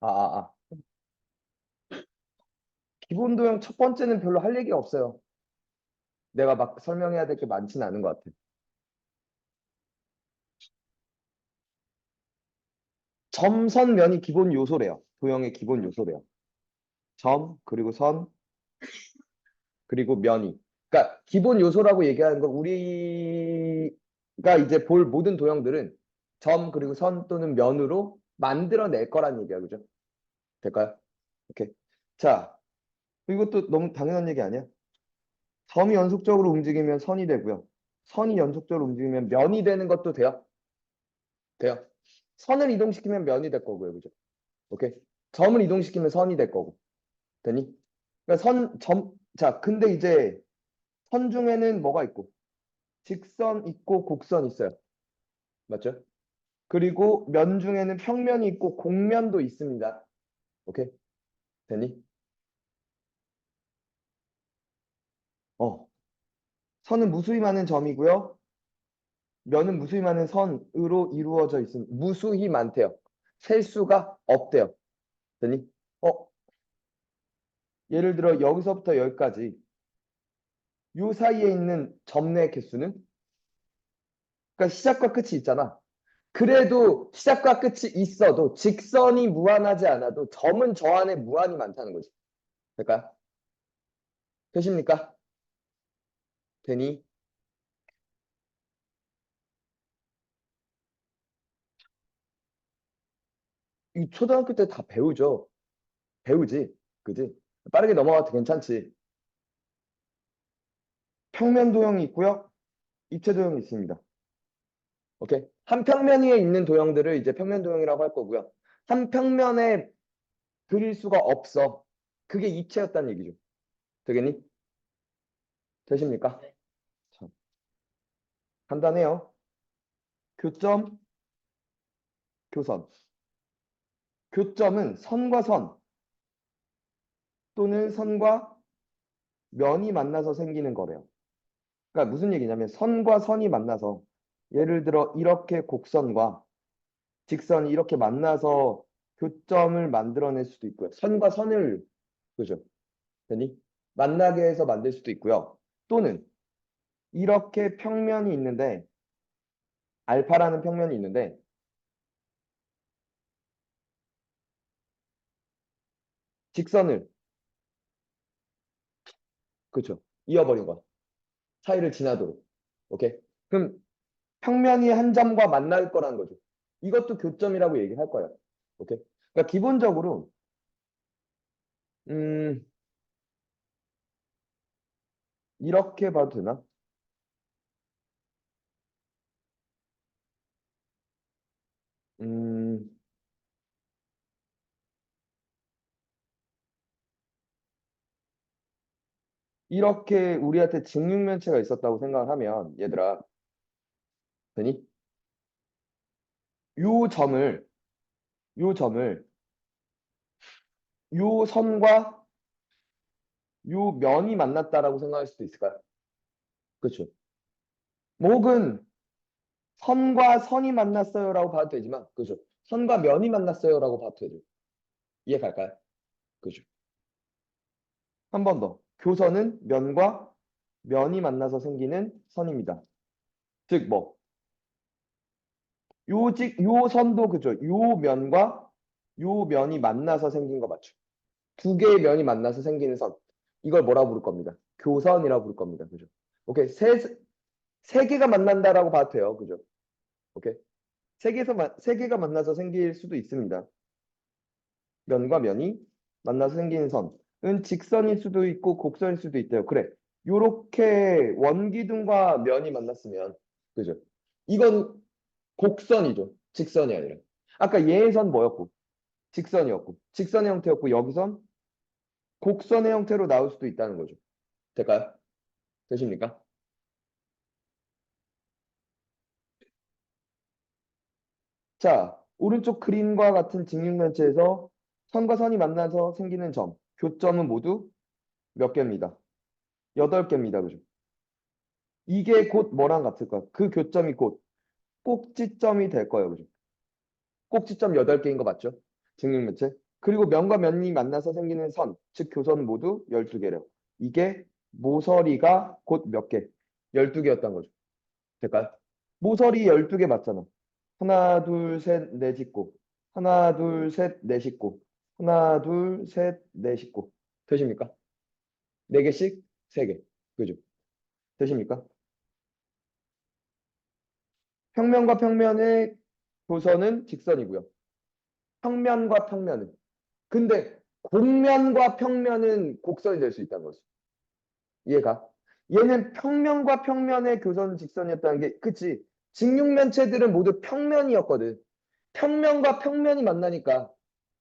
아, 아, 아. 기본 도형 첫 번째는 별로 할 얘기가 없어요. 내가 막 설명해야 될 게 많지는 않은 것 같아. 점, 선, 면이 기본 요소래요. 도형의 기본 요소래요. 점, 그리고 선, 그리고 면이. 그러니까 기본 요소라고 얘기하는 건 우리가 이제 볼 모든 도형들은 점, 그리고 선 또는 면으로 만들어낼 거란 얘기야. 그죠? 될까요? 오케이. 자, 이것도 너무 당연한 얘기 아니야? 점이 연속적으로 움직이면 선이 되고요. 선이 연속적으로 움직이면 면이 되는 것도 돼요. 돼요. 선을 이동시키면 면이 될 거고요. 그죠? 오케이. 점을 이동시키면 선이 될 거고. 되니? 그러니까 선, 점, 자, 근데 이제 선 중에는 뭐가 있고? 직선 있고 곡선 있어요. 맞죠? 그리고 면 중에는 평면이 있고 곡면도 있습니다. 오케이? 되니? 어. 선은 무수히 많은 점이고요. 면은 무수히 많은 선으로 이루어져 있습니다. 무수히 많대요. 셀 수가 없대요. 되니? 어. 예를 들어 여기서부터 여기까지 요 사이에 있는 점의 개수는 그러니까 시작과 끝이 있잖아. 그래도 시작과 끝이 있어도 직선이 무한하지 않아도 점은 저 안에 무한히 많다는 거지. 될까요? 되십니까? 되니? 이 초등학교 때 다 배우죠. 배우지. 그지? 빠르게 넘어가도 괜찮지. 평면 도형이 있고요. 입체 도형이 있습니다. 오케이. 한 평면 위에 있는 도형들을 이제 평면 도형이라고 할 거고요. 한 평면에 그릴 수가 없어. 그게 입체였다는 얘기죠. 되겠니? 되십니까? 네. 참. 간단해요. 교점, 교선. 교점은 선과 선 또는 선과 면이 만나서 생기는 거래요. 그러니까 무슨 얘기냐면 선과 선이 만나서 예를 들어 이렇게 곡선과 직선이 이렇게 만나서 교점을 만들어낼 수도 있고요. 선과 선을 그죠? 되니? 만나게 해서 만들 수도 있고요. 또는 이렇게 평면이 있는데 알파라는 평면이 있는데 직선을 그렇죠. 이어버린 거야. 사이를 지나도록. 오케이? 그럼 평면이 한 점과 만날 거란 거죠. 이것도 교점이라고 얘기할 거예요. 오케이? 그러니까 기본적으로 음 이렇게 봐도 되나? 음 이렇게 우리한테 직육면체가 있었다고 생각하면 얘들아 되니? 요 점을 요 점을 요 선과 요 면이 만났다라고 생각할 수도 있을까요? 그렇죠. 뭐 혹은 선과 선이 만났어요라고 봐도 되지만 그죠? 선과 면이 만났어요라고 봐도 되죠. 이해 갈까요? 그죠? 한 번 더. 교선은 면과 면이 만나서 생기는 선입니다. 즉 뭐? 요직 요 선도 그죠? 요 면과 요 면이 만나서 생긴 거 맞죠? 두 개의 면이 만나서 생기는 선. 이걸 뭐라 부를 겁니다. 교선이라고 부를 겁니다. 그죠? 오케이. 세, 세 개가 만난다라고 봐도 돼요. 그죠? 오케이. 세 개에서 마- 세 개가 만나서 생길 수도 있습니다. 면과 면이 만나서 생기는 선은 직선일 수도 있고 곡선일 수도 있대요. 그래. 요렇게 원기둥과 면이 만났으면 그죠? 이건 곡선이죠. 직선이 아니라. 아까 얘의 선 뭐였고? 직선이었고. 직선의 형태였고 여기선 곡선의 형태로 나올 수도 있다는 거죠. 될까요? 되십니까? 자, 오른쪽 그림과 같은 직육면체에서 선과 선이 만나서 생기는 점, 교점은 모두 몇 개입니다. 여덟 개입니다. 그죠? 이게 곧 뭐랑 같을까요? 그 교점이 곧 꼭지점이 될 거예요. 그죠? 꼭지점 여덟 개인 거 맞죠? 직육면체. 그리고 면과 면이 만나서 생기는 선, 즉 교선은 모두 12개래요. 이게 모서리가 곧 몇 개? 12개였던 거죠. 될까요? 모서리 12개 맞잖아. 하나, 둘, 셋, 넷 있고. 하나, 둘, 셋, 넷 있고. 하나, 둘, 셋, 넷 있고. 되십니까? 네 개씩 세 개. 그죠? 되십니까? 평면과 평면의 교선은 직선이고요. 평면과 평면은. 근데 곡면과 평면은 곡선이 될 수 있다는 거죠. 이해가? 얘는 평면과 평면의 교선 직선이었다는 게 그치? 직육면체들은 모두 평면이었거든. 평면과 평면이 만나니까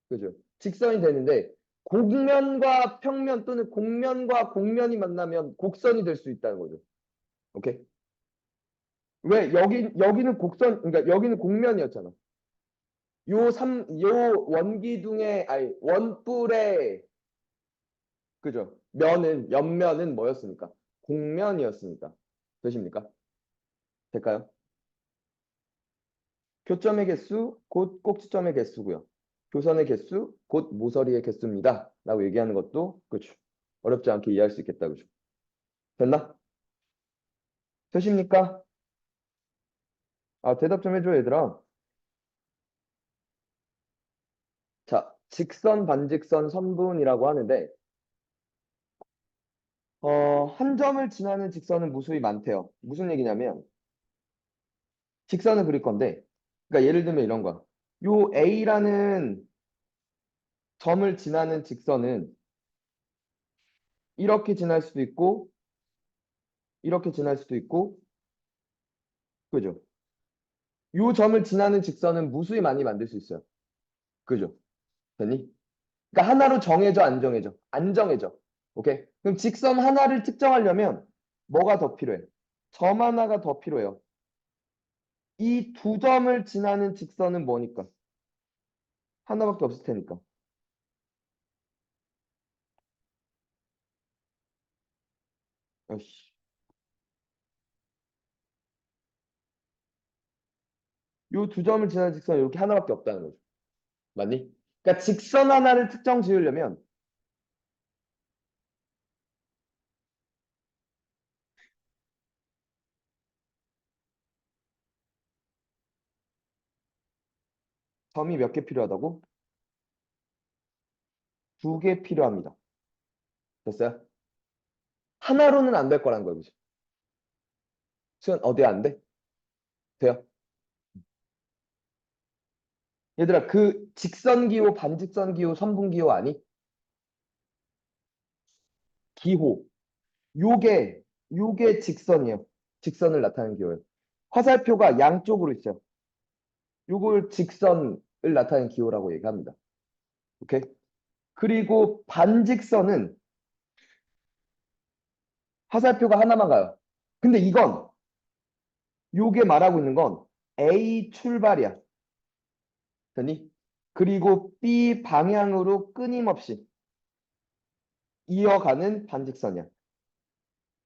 그죠? 직선이 되는데 곡면과 평면 또는 곡면과 곡면이 만나면 곡선이 될 수 있다는 거죠. 오케이? 왜 여기 여기는 곡선 그러니까 여기는 곡면이었잖아. 요삼요 원기둥의 아니 원뿔의 그죠? 면은 옆면은 뭐였습니까? 곡면이었으니까. 되십니까? 될까요? 교점의 개수 곧 꼭지점의 개수고요. 교선의 개수 곧 모서리의 개수입니다. 라고 얘기하는 것도 그렇죠. 어렵지 않게 이해할 수 있겠다. 그죠? 됐나? 되십니까? 아, 대답 좀 해줘, 얘들아. 자, 직선, 반직선, 선분이라고 하는데, 어, 한 점을 지나는 직선은 무수히 많대요. 무슨 얘기냐면, 직선을 그릴 건데, 그러니까 예를 들면 이런 거야. 요 A라는 점을 지나는 직선은 이렇게 지날 수도 있고, 이렇게 지날 수도 있고, 그죠? 요 점을 지나는 직선은 무수히 많이 만들 수 있어요. 그죠? 됐니? 그러니까 하나로 정해져, 안 정해져? 안 정해져. 오케이? 그럼 직선 하나를 특정하려면 뭐가 더 필요해? 점 하나가 더 필요해요. 이 두 점을 지나는 직선은 뭐니까? 하나밖에 없을 테니까. 아이씨. 요 두 점을 지나는 직선은 이렇게 하나밖에 없다는 거죠. 맞니? 그러니까 직선 하나를 특정 지으려면 점이 몇 개 필요하다고? 두 개 필요합니다. 됐어요? 하나로는 안 될 거란 거예요. 그죠? 수연 어디 안 돼? 돼요? 얘들아 그 직선 기호, 반직선 기호, 선분 기호 아니? 기호. 요게 요게 직선이에요. 직선을 나타내는 기호예요. 화살표가 양쪽으로 있어요. 요걸 직선을 나타내는 기호라고 얘기합니다. 오케이? 그리고 반직선은 화살표가 하나만 가요. 근데 이건 요게 말하고 있는 건 A 출발이야. 됐니? 그리고 B 방향으로 끊임없이 이어가는 반직선이야.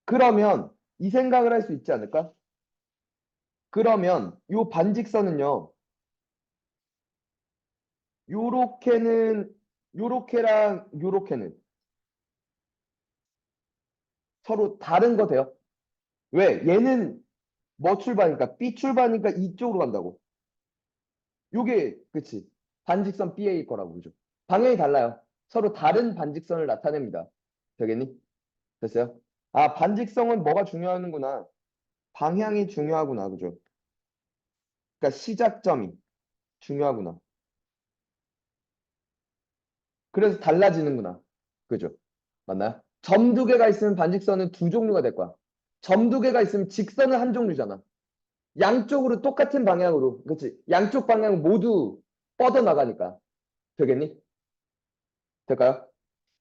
그러면 이 생각을 할 수 있지 않을까? 그러면 요 반직선은요. 요렇게는 요렇게랑 요렇게는 서로 다른 거 돼요. 왜? 얘는 뭐 출발이니까 B 출발이니까 이쪽으로 간다고. 요게 그치 반직선 BA 거라고 그죠? 방향이 달라요. 서로 다른 반직선을 나타냅니다. 되겠니? 됐어요? 아 반직성은 뭐가 중요하는구나. 방향이 중요하구나. 그죠? 그러니까 시작점이 중요하구나. 그래서 달라지는구나. 그죠? 맞나요? 점 두 개가 있으면 반직선은 두 종류가 될 거야. 점 두 개가 있으면 직선은 한 종류잖아. 양쪽으로 똑같은 방향으로, 그치? 양쪽 방향 모두 뻗어나가니까. 되겠니? 될까요?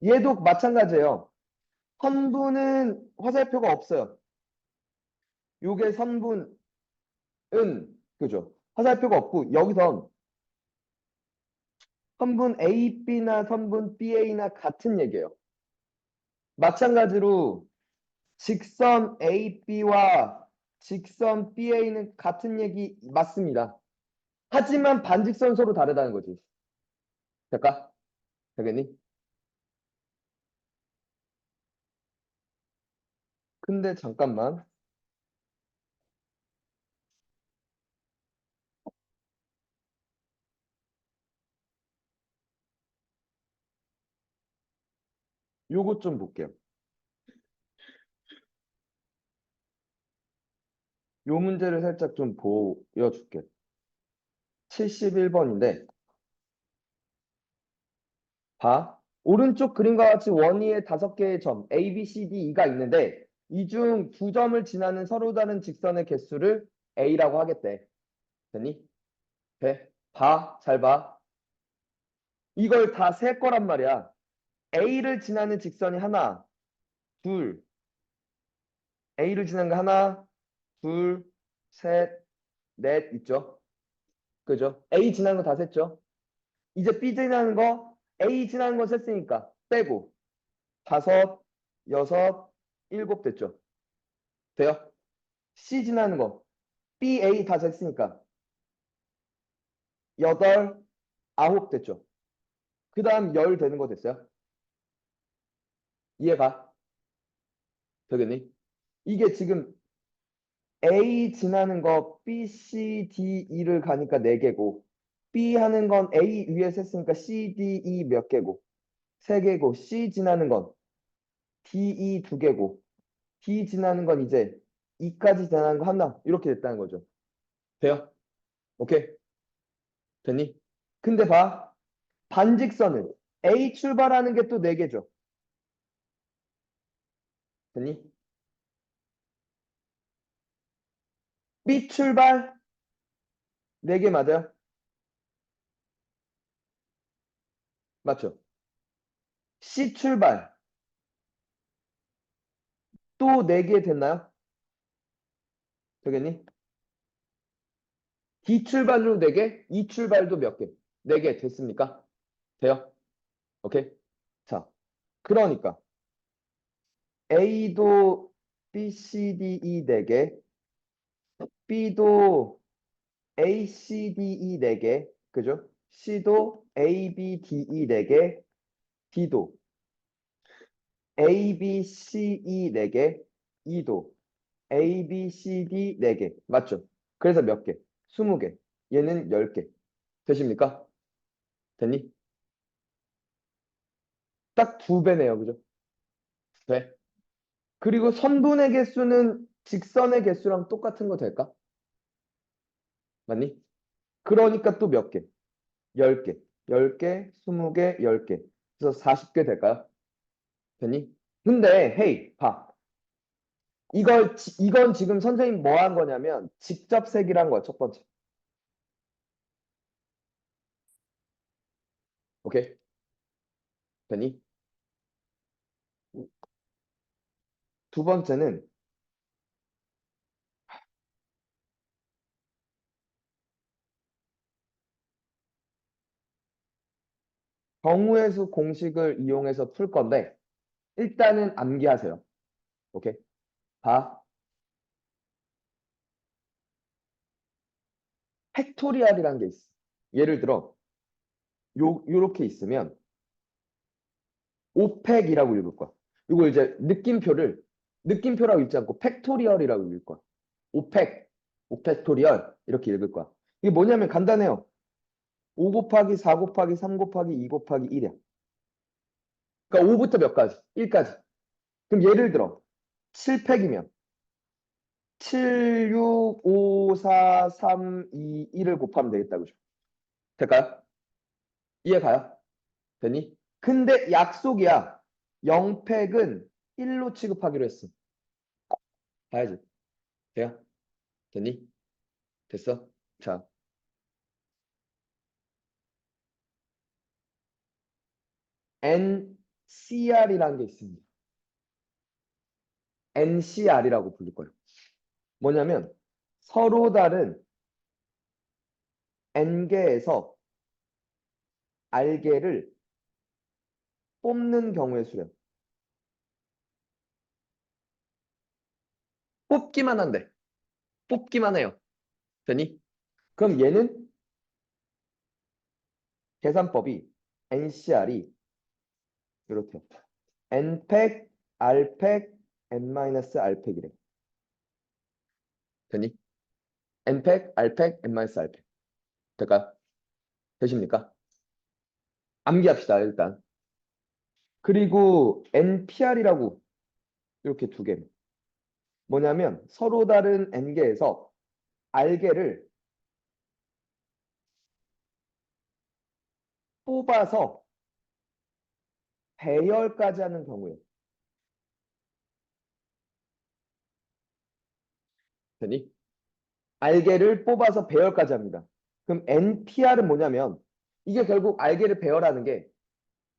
얘도 마찬가지예요. 선분은 화살표가 없어요. 요게 선분은, 그죠? 화살표가 없고, 여기선 선분 AB나 선분 BA나 같은 얘기예요. 마찬가지로 직선 AB와 직선 BA는 같은 얘기 맞습니다. 하지만 반직선 서로 다르다는 거지. 될까? 되겠니? 근데 잠깐만. 요것 좀 볼게요. 요 문제를 살짝 좀 보여줄게. 71번인데, 봐. 오른쪽 그림과 같이 원위에 다섯 개의 점, A, B, C, D, E가 있는데, 이 중 두 점을 지나는 서로 다른 직선의 개수를 A라고 하겠대. 됐니? 돼. 봐. 잘 봐. 이걸 다 셀 거란 말이야. A를 지나는 직선이 하나, 둘, A를 지나는 거 하나, 둘, 셋, 넷 있죠? 그죠? A 지나는 거 다 셌죠? 이제 B 지나는 거, A 지나는 거 셌으니까 빼고 다섯, 여섯, 일곱 됐죠? 돼요? C 지나는 거, B, A 다 셌으니까 여덟, 아홉 됐죠? 그 다음 열 되는 거 됐어요? 이해가? 되겠니? 이게 지금 A 지나는 거 B, C, D, E를 가니까 4개고 B 하는 건 A 위에서 했으니까 C, D, E 몇 개고 3개고 C 지나는 건 D, E 2개고 D 지나는 건 이제 E까지 지나는 거 하나 이렇게 됐다는 거죠. 돼요? 오케이? 됐니? 근데 봐 반직선은 A 출발하는 게 또 4개죠. 됐니? B 출발 4개 맞아요? 맞죠? C 출발 또 4개 됐나요? 되겠니? D 출발로 4개, E 출발도 몇 개? 4개 됐습니까? 돼요? 오케이? 자, 그러니까 A도 B, C, D, E 4개, B도 A, C, D, E 4개, 그죠? C도 A, B, D, E 4개, D도 A, B, C, E 4개, E도 A, B, C, D 4개. 맞죠? 그래서 몇 개? 20개. 얘는 10개. 되십니까? 됐니? 딱 두 배네요. 그죠? 돼. 그리고 선분의 개수는 직선의 개수랑 똑같은 거 될까? 맞니? 그러니까 또 몇 개? 10개. 10개, 20개, 10개. 그래서 40개 될까요? 됐니? 근데 헤이, 봐. 이걸 지- 이건 지금 선생님 뭐 한 거냐면 직접 세기란 거야, 첫 번째. 오케이? 됐니? 두 번째는 경우의 수 공식을 이용해서 풀 건데 일단은 암기하세요. 오케이? 봐. 팩토리얼이라는 게 있어. 예를 들어 요 요렇게 있으면 5팩이라고 읽을 거야. 이거 이제 느낌표를 느낌표라고 읽지 않고 팩토리얼이라고 읽을 거야. 5팩, 5팩토리얼 이렇게 읽을 거야. 이게 뭐냐면 간단해요. 5 곱하기 4 곱하기 3 곱하기 2 곱하기 1이야. 그러니까 5부터 몇 가지? 1까지. 그럼 예를 들어 7팩이면 7, 6, 5, 4, 3, 2, 1을 곱하면 되겠다. 그죠? 될까요? 이해 가요? 됐니? 근데 약속이야. 0팩은 1로 취급하기로 했어. 봐야지. 돼요? 됐니? 됐어? 자. NCR이라는 게 있습니다. NCR이라고 부를 거예요. 뭐냐면 서로 다른 N개에서 R개를 뽑는 경우의 수렴. 뽑기만 한대. 뽑기만 해요. 되니? 그럼 얘는 계산법이 NCR이 이렇게 n팩 r팩 n-r팩이래. 되니? n팩 r팩 n-r팩. 될까요? 되십니까? 암기합시다, 일단. 그리고 npr이라고 이렇게 두 개. 뭐냐면 서로 다른 n개에서 r개를 뽑아서 배열까지 하는 경우에 되니? 알개를 뽑아서 배열까지 합니다. 그럼 NPR은 뭐냐면 이게 결국 알개를 배열하는 게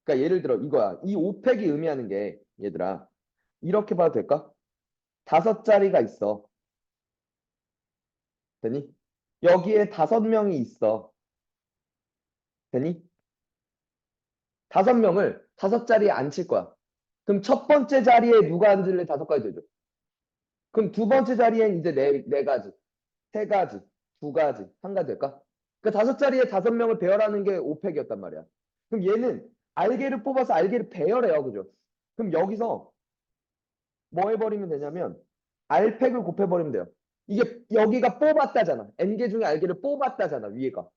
그러니까 예를 들어 이거야. 이 5팩이 의미하는 게 얘들아 이렇게 봐도 될까? 다섯 자리가 있어. 되니? 여기에 다섯 명이 있어. 되니? 다섯 명을 다섯 자리에 앉힐 거야. 그럼 첫 번째 자리에 누가 앉을래? 다섯 가지 되죠. 그럼 두 번째 자리엔 이제 네, 네 가지, 세 가지, 두 가지, 한 가지 될까? 그 다섯 자리에 다섯 명을 배열하는 게 5팩이었단 말이야. 그럼 얘는 알개를 뽑아서 알개를 배열해요. 그죠? 그럼 여기서 뭐 해버리면 되냐면 알팩을 곱해버리면 돼요. 이게 여기가 뽑았다잖아. n개 중에 알개를 뽑았다잖아. 위에가.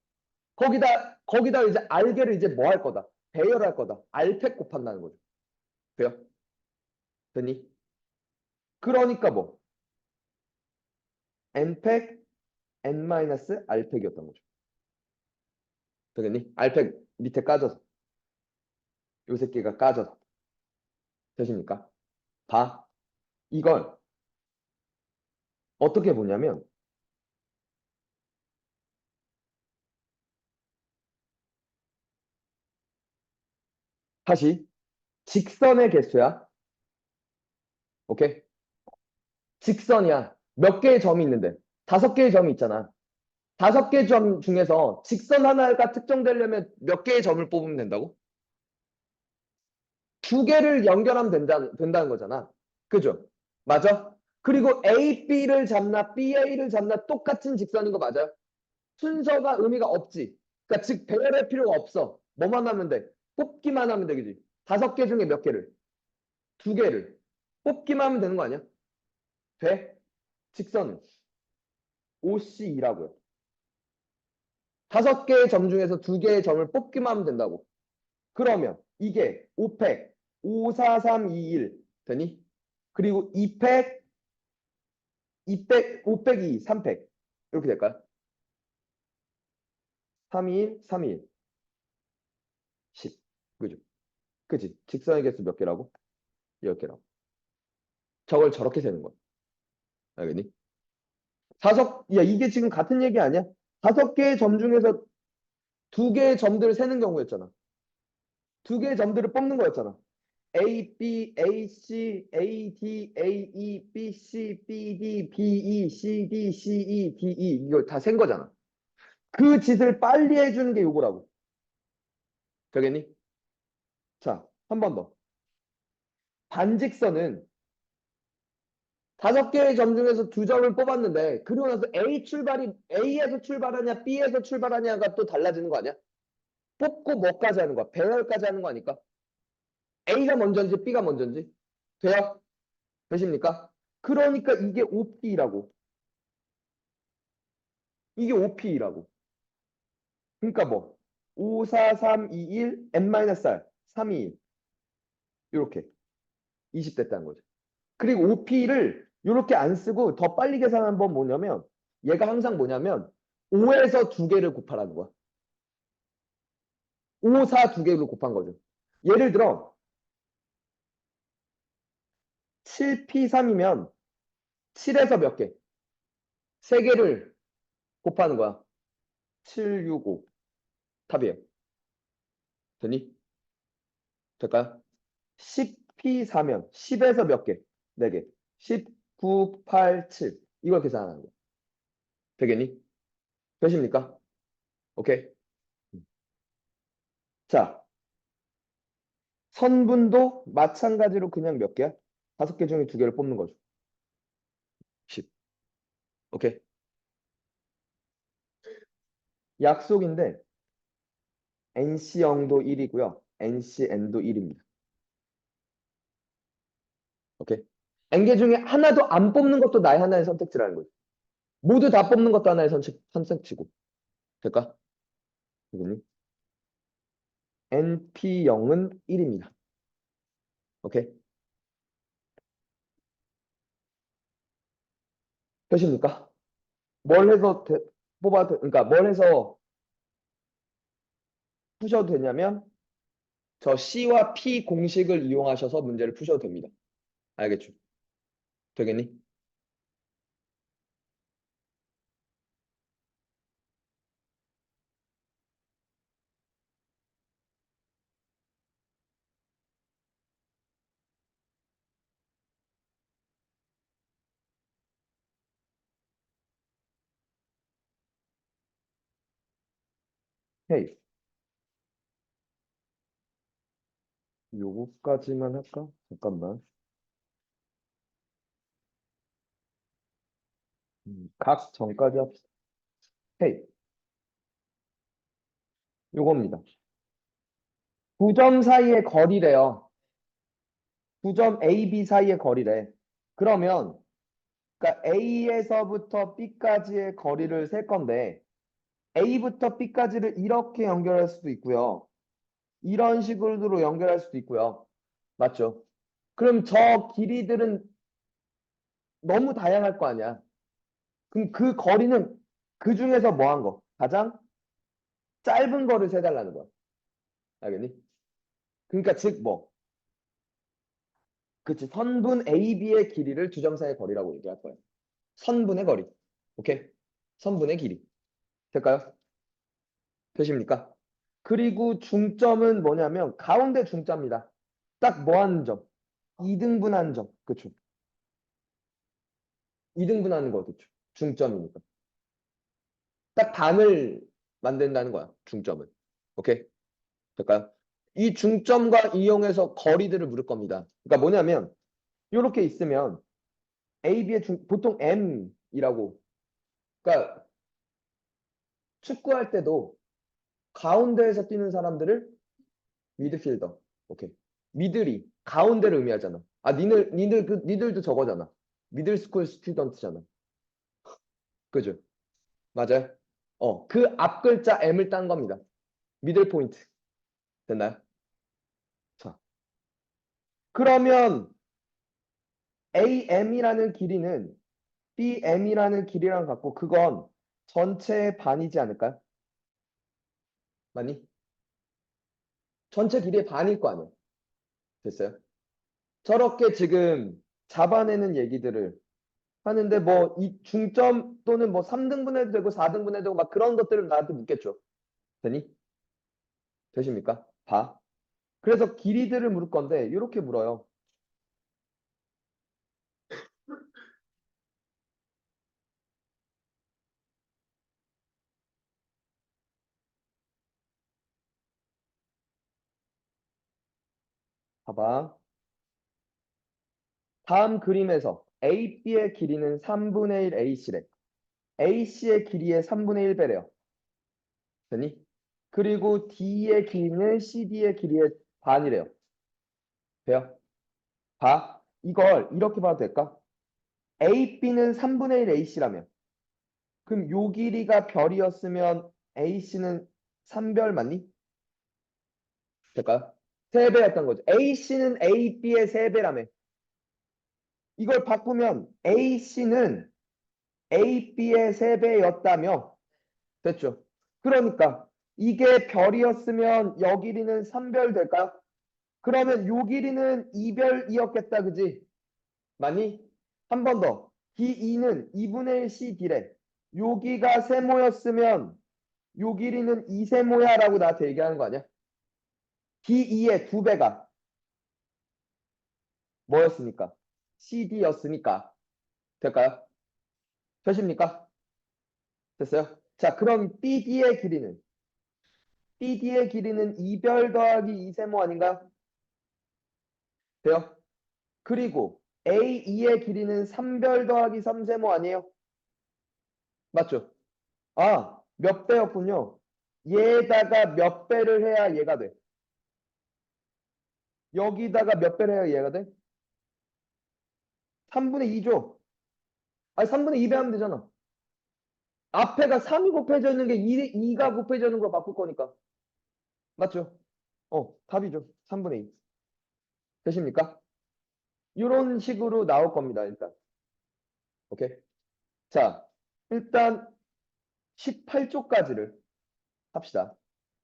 거기다 거기다 이제 알개를 이제 뭐 할 거다. 배열할 거다. 알팩 곱한다는 거죠. 돼요? 됐니? 그러니까 뭐 n팩 n-r팩이었던 거죠. 되겠니? r팩 밑에 까져서 요 새끼가 까져서 되십니까? 봐. 이걸 어떻게 보냐면 다시 직선의 개수야. 오케이? 직선이야. 몇 개의 점이 있는데? 다섯 개의 점이 있잖아. 다섯 개의 점 중에서 직선 하나가 특정되려면 몇 개의 점을 뽑으면 된다고? 두 개를 연결하면 된다, 된다는 거잖아. 그죠? 맞아? 그리고 A, B를 잡나 B, A를 잡나 똑같은 직선인 거 맞아요? 순서가 의미가 없지. 그러니까 즉 배열할 필요가 없어. 뭐만 하면 돼? 뽑기만 하면 되겠지. 다섯 개 중에 몇 개를? 두 개를. 뽑기만 하면 되는 거 아니야? 돼? 직선은 OC이라고요. 다섯 개의 점 중에서 두 개의 점을 뽑기만 하면 된다고. 그러면 이게 5팩 5, 4, 3, 2, 1 되니? 그리고 2팩 2팩 5팩 2, 3팩 이렇게 될까요? 3, 2, 1, 3, 2, 1 10 그죠? 그치? 직선의 개수 몇 개라고? 10개라고. 저걸 저렇게 세는 거야. 알겠니? 다섯, 야, 이게 지금 같은 얘기 아니야? 다섯 개의 점 중에서 두 개의 점들을 세는 경우였잖아. 두 개의 점들을 뽑는 거였잖아. A, B, A, C, A, D, A, E, B, C, B, D, B, E, C, D, C, E, D, E 이거 다센 거잖아. 그 짓을 빨리 해주는 게 요거라고. 되겠니? 자, 한번 더. 반직선은 다섯 개의 점 중에서 두 점을 뽑았는데 그러고 나서 A 출발이 A에서 출발하냐 B에서 출발하냐가 또 달라지는 거 아니야? 뽑고 뭐까지 하는 거야? 배열까지 하는 거 아닐까? A가 먼저인지 B가 먼저인지 돼요? 되십니까? 그러니까 이게 OP라고 이게 OP라고 그러니까 뭐 5, 4, 3, 2, 1, n-r 3, 2, 1 이렇게 20 됐다는 거죠. 그리고 OP를 이렇게 안 쓰고 더 빨리 계산한 번 뭐냐면 얘가 항상 뭐냐면 5에서 두 개를 곱하라는 거야. 5, 4두 개를 곱한 거죠. 예를 들어 7P3이면 7에서 몇 개? 3개를 곱하는 거야. 7, 6, 5. 답이에요. 되니? 될까요? 10P4면 10에서 몇 개? 4개. 10, 9, 8, 7. 이걸 계산하는 거야. 되겠니? 되십니까? 오케이. 자, 선분도 마찬가지로 그냥 몇 개야? 다섯 개 중에 두 개를 뽑는 거죠. 10. 오케이. 약속인데 NC영도 1이고요. NCN도 1입니다. 오케이? n개 중에 하나도 안 뽑는 것도 나의 하나의 선택지라는 거지. 모두 다 뽑는 것도 하나의 선택, 선택지고. 될까? 이거니? np0은 1입니다. 오케이? 되십니까? 뭘 해서 되- 뽑아도 그러니까 뭘 해서 푸셔도 되냐면 저 C와 P 공식을 이용하셔서 문제를 푸셔도 됩니다. 알겠죠? 되겠니? 헤이. 요거까지만 할까? 잠깐만. 음, 각 전까지 합시다. 헤이. 요겁니다. 9점 사이의 거리래요. 9점 A, B 사이의 거리래. 그러면 그러니까 A에서부터 B까지의 거리를 셀 건데 A부터 B까지를 이렇게 연결할 수도 있고요. 이런 식으로 연결할 수도 있고요. 맞죠? 그럼 저 길이들은 너무 다양할 거 아니야. 그럼 그 거리는 그 중에서 뭐 한 거? 가장 짧은 거를 세달라는 거야. 알겠니? 그러니까 즉 뭐? 그치 선분 AB의 길이를 두 점 사이의 거리라고 얘기할 거야. 선분의 거리. 오케이? 선분의 길이. 될까요? 되십니까? 그리고 중점은 뭐냐면 가운데 중점이다. 딱 뭐 하는 점? 2등분하는 점. 그쵸? 2등분하는 거 그쵸? 중점이니까. 딱 반을 만든다는 거야. 중점은. 오케이? 될까요? 이 중점과 이용해서 거리들을 물을 겁니다. 그러니까 뭐냐면 이렇게 있으면 AB의 중, 보통 M이라고 그러니까 축구할 때도 가운데에서 뛰는 사람들을 미드필더. 오케이. 미들이 가운데를 의미하잖아. 아, 니들 니들 그 니들도 저거잖아. 미들스쿨 스튜던트잖아. 그죠? 맞아요? 어, 그 앞 글자 M을 딴 겁니다. 미들 포인트. 됐나요? 자. 그러면 AM이라는 길이는 BM이라는 길이랑 같고 그건 전체의 반이지 않을까요? 맞니? 전체 길이의 반일 거 아니야. 됐어요? 저렇게 지금 잡아내는 얘기들을 하는데 뭐 이 중점 또는 뭐 3등분 해도 되고 4등분 해도 되고 막 그런 것들을 나한테 묻겠죠. 되니? 되십니까? 봐. 그래서 길이들을 물을 건데 이렇게 물어요. 봐봐. 다음 그림에서 AB의 길이는 3분의 1 AC래. AC의 길이의 3분의 1배래요. 되니? 그리고 D의 길이는 CD의 길이의 반이래요. 돼요? 봐. 이걸 이렇게 봐도 될까? AB는 3분의 1 AC라면 그럼 요 길이가 별이었으면 AC는 3별 맞니? 될까요? 3배였던 거죠. AC는 AB의 3배라며. 이걸 바꾸면 AC는 AB의 3배였다며. 됐죠? 그러니까 이게 별이었으면 여 길이는 3별 될까요? 그러면 요 길이는 2별이었겠다. 그지? 맞니? 한번 더. D2는 2분의 1 CD래. 여기가 세모였으면 요 길이는 2세모야 라고 나한테 얘기하는 거 아니야? D2의 두 배가 뭐였습니까? CD였으니까. 될까요? 되십니까? 됐어요? 자, 그럼 BD의 길이는? BD의 길이는 2별 더하기 2세모 아닌가요? 돼요? 그리고 A2의 길이는 3별 더하기 3세모 아니에요? 맞죠? 아, 몇 배였군요. 얘에다가 몇 배를 해야 얘가 돼? 여기다가 몇 배를 해야 얘가 돼? 3분의 2죠. 아니 3분의 2 배 하면 되잖아. 앞에가 3이 곱해져 있는 게 2, 2가 곱해져 있는 거 바꿀 거니까. 맞죠? 어, 답이죠. 3분의 2. 되십니까? 이런 식으로 나올 겁니다, 일단. 오케이? 자, 일단 18쪽까지를 합시다.